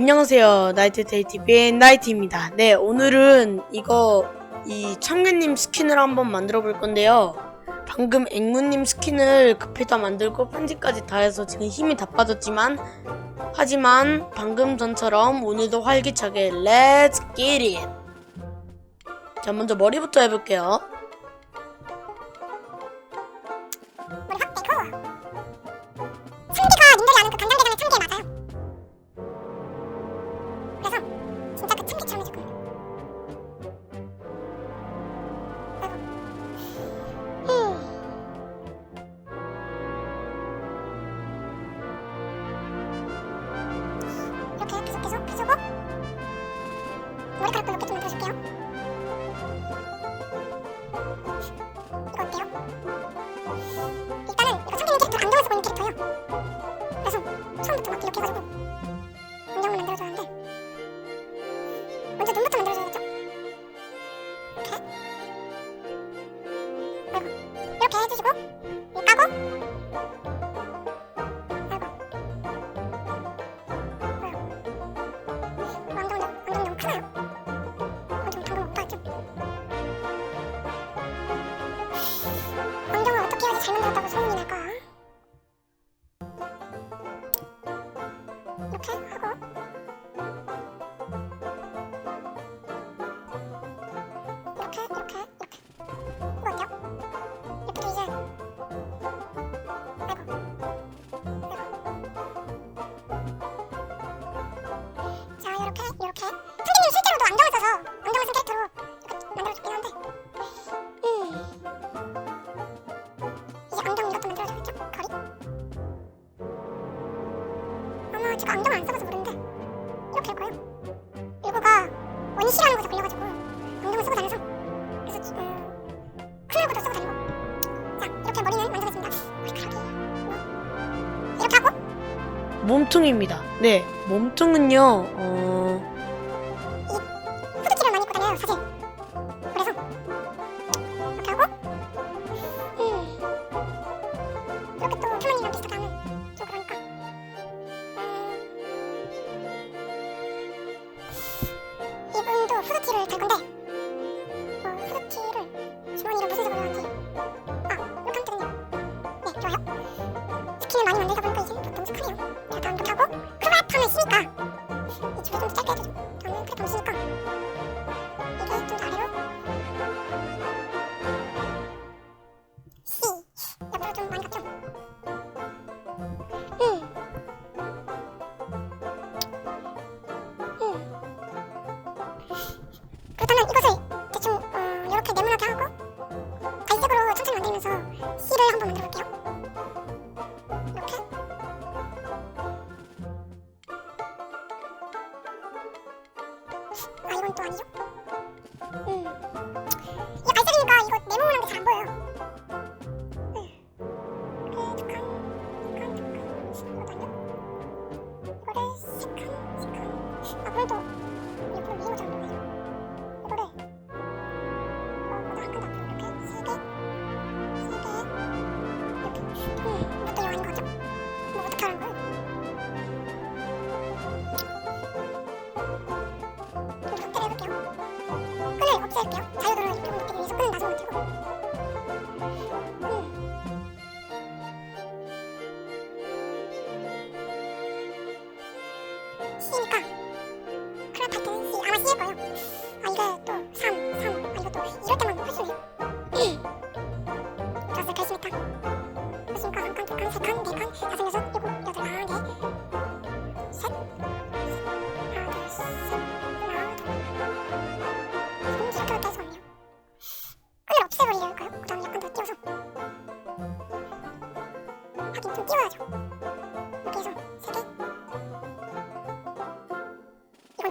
안녕하세요. 나이트데이TV의 나이트입니다. 네, 오늘은 이거 이 참개님 스킨을 한번 만들어 볼 건데요. 방금 앵무님 스킨을 급히 다 만들고 편집까지 다 해서 지금 힘이 다 빠졌지만 하지만 방금 전처럼 오늘도 활기차게 get it! 자, 먼저 머리부터 해볼게요. 캐릭터예요. 그래서 처음부터 막 이렇게 해가지고 제가 안경 안 써봐서 모르는데 이렇게 할 거예요. 일부가 원시라는 것에 걸려가지고. 안경을 쓰고 다녀서. 그래서 음, 클럽도 쓰고 다니고. 자 이렇게 머리는 완성했습니다. 머리카락이 뭐. 이렇게 하고. 몸통입니다. 네, 몸통은요, 어, 후드티를 많이 입고 다녀요 사실 또 아니죠? 음. 이게 갈색이니까 이거 네모난 게잘안 보여요. 음. 이거를 세 칸, 세 칸. 아 그래도 옆으로 미는 거잘 안 보여요. 이거를 어, 이렇게 세 개, 할 때는 C 아마 C일 거예요.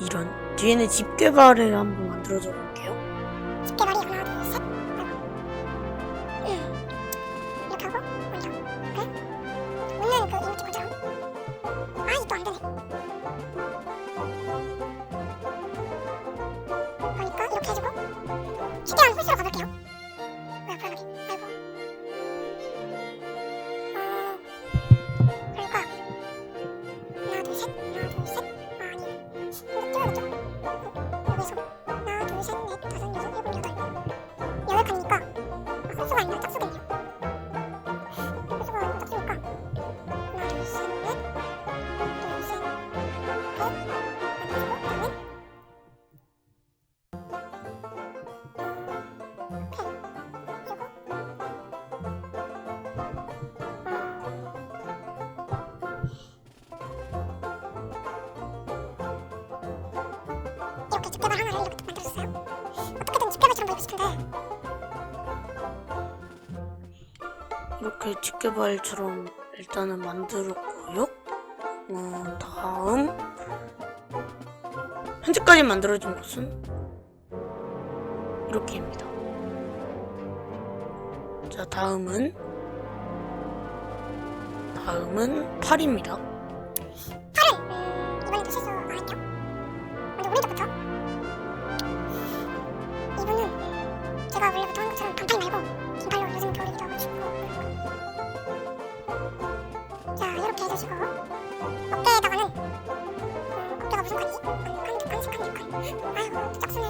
이런 뒤에는 집 개발을 한번 만들어줘 볼게요. 집게발이 하나 둘셋 이렇게 집게발 하나를 이렇게 딱 만들었어요. 어떻게든 집게발처럼 보이고 싶은데 이렇게 집 개발처럼 일단은 만들었고요. 어, 다음 현재까지 만들어진 곳은 이렇게입니다. 자, 다음은 다음은 팔입니다. 이렇게 해주시고 어깨에다가는 음, 어깨가 무슨 세 칸, 네 칸. 아이고 또 짝수네.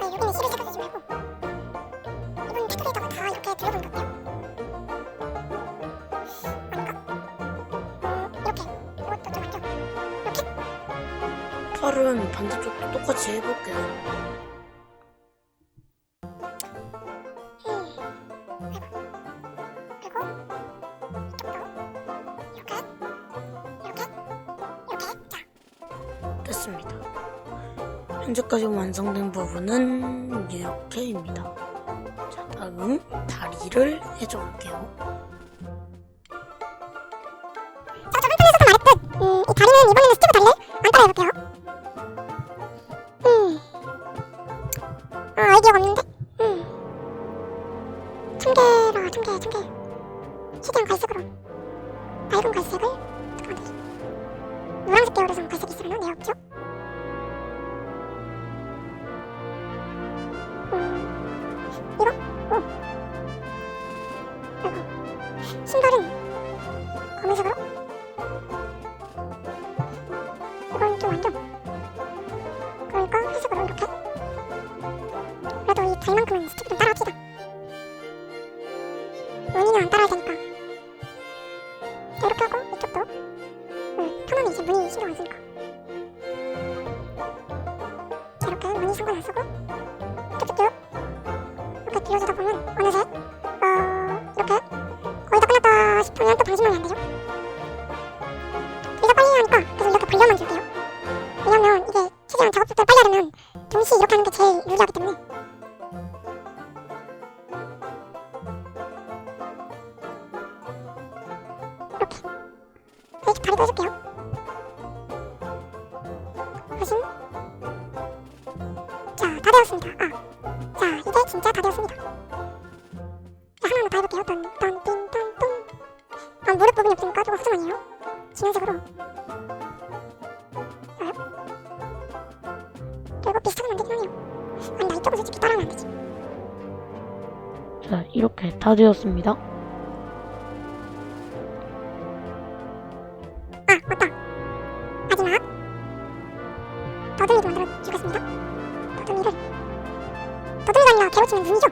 여기는 실을 생각하지 말고 이번 테두리에다가 다 이렇게 둘러보는 것 같아요. 팔은 반대쪽도 똑같이 해볼게요. 됐습니다. 현재까지 완성된 부분은 이렇게입니다. 자, 다음 다리를 해줘 볼게요. 자, 저번 편에서도 말했듯 음, 이 다리는 이번에는 신발은 검은색으로? 이건 좀 완전 그러니까 회색으로 이렇게? 그래도 이 달만큼은 스티브 좀 따라합시다. 무늬는 안 따라야 되니까. 이렇게 하고 이쪽도. 응, 편하면 이제 무늬 신경 안 쓰니까. 이렇게 무늬 신경 안 쓰고 해줄게요. 훨씬 자, 다 되었습니다. 아, 자, 이제 진짜 다 되었습니다. 자, 하나하나 다 해볼게요. 딴, 딴, 띵, 딴, 똥. 아, 무릎 부분이 없으니까 조금 아니에요. 진행색으로 왜요? 그리고 비슷하게 만들긴 하네요 아니 나 이쪽은 솔직히 따라하면 안 되지 자, 이렇게 다 되었습니다. 더듬이도 만들어 주겠습니다. 더듬이를 더듬이가 아니라 개로치는 눈이죠?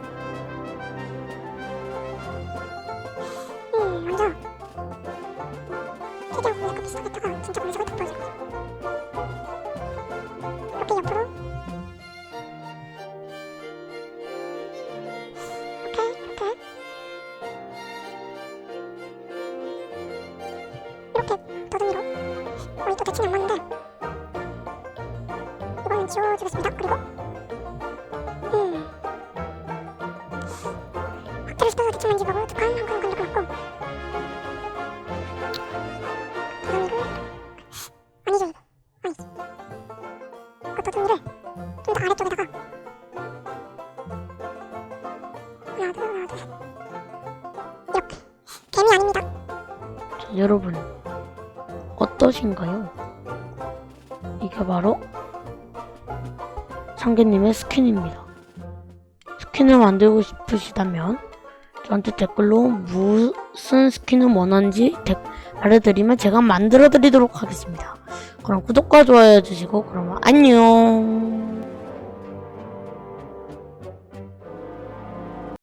딱 보여줘요 이렇게 더듬이로 거의 또 대칭이 안 맞는데 씌워주겠습니다. 그리고 음. 확대를 시켜서 대충 만지고 두칸 한칸 건들 것 같고 도전이를 아니죠 아니지 그 도전이를 좀 더 아래쪽에다가 하나 둘 하나 둘 이렇게 아닙니다. 여러분 어떠신가요? 이게 바로 참개님의 스킨입니다. 스킨을 만들고 싶으시다면 저한테 댓글로 무슨 스킨을 원하는지 댓- 말해드리면 제가 만들어 드리도록 하겠습니다. 그럼 구독과 좋아요 해주시고 그러면 안녕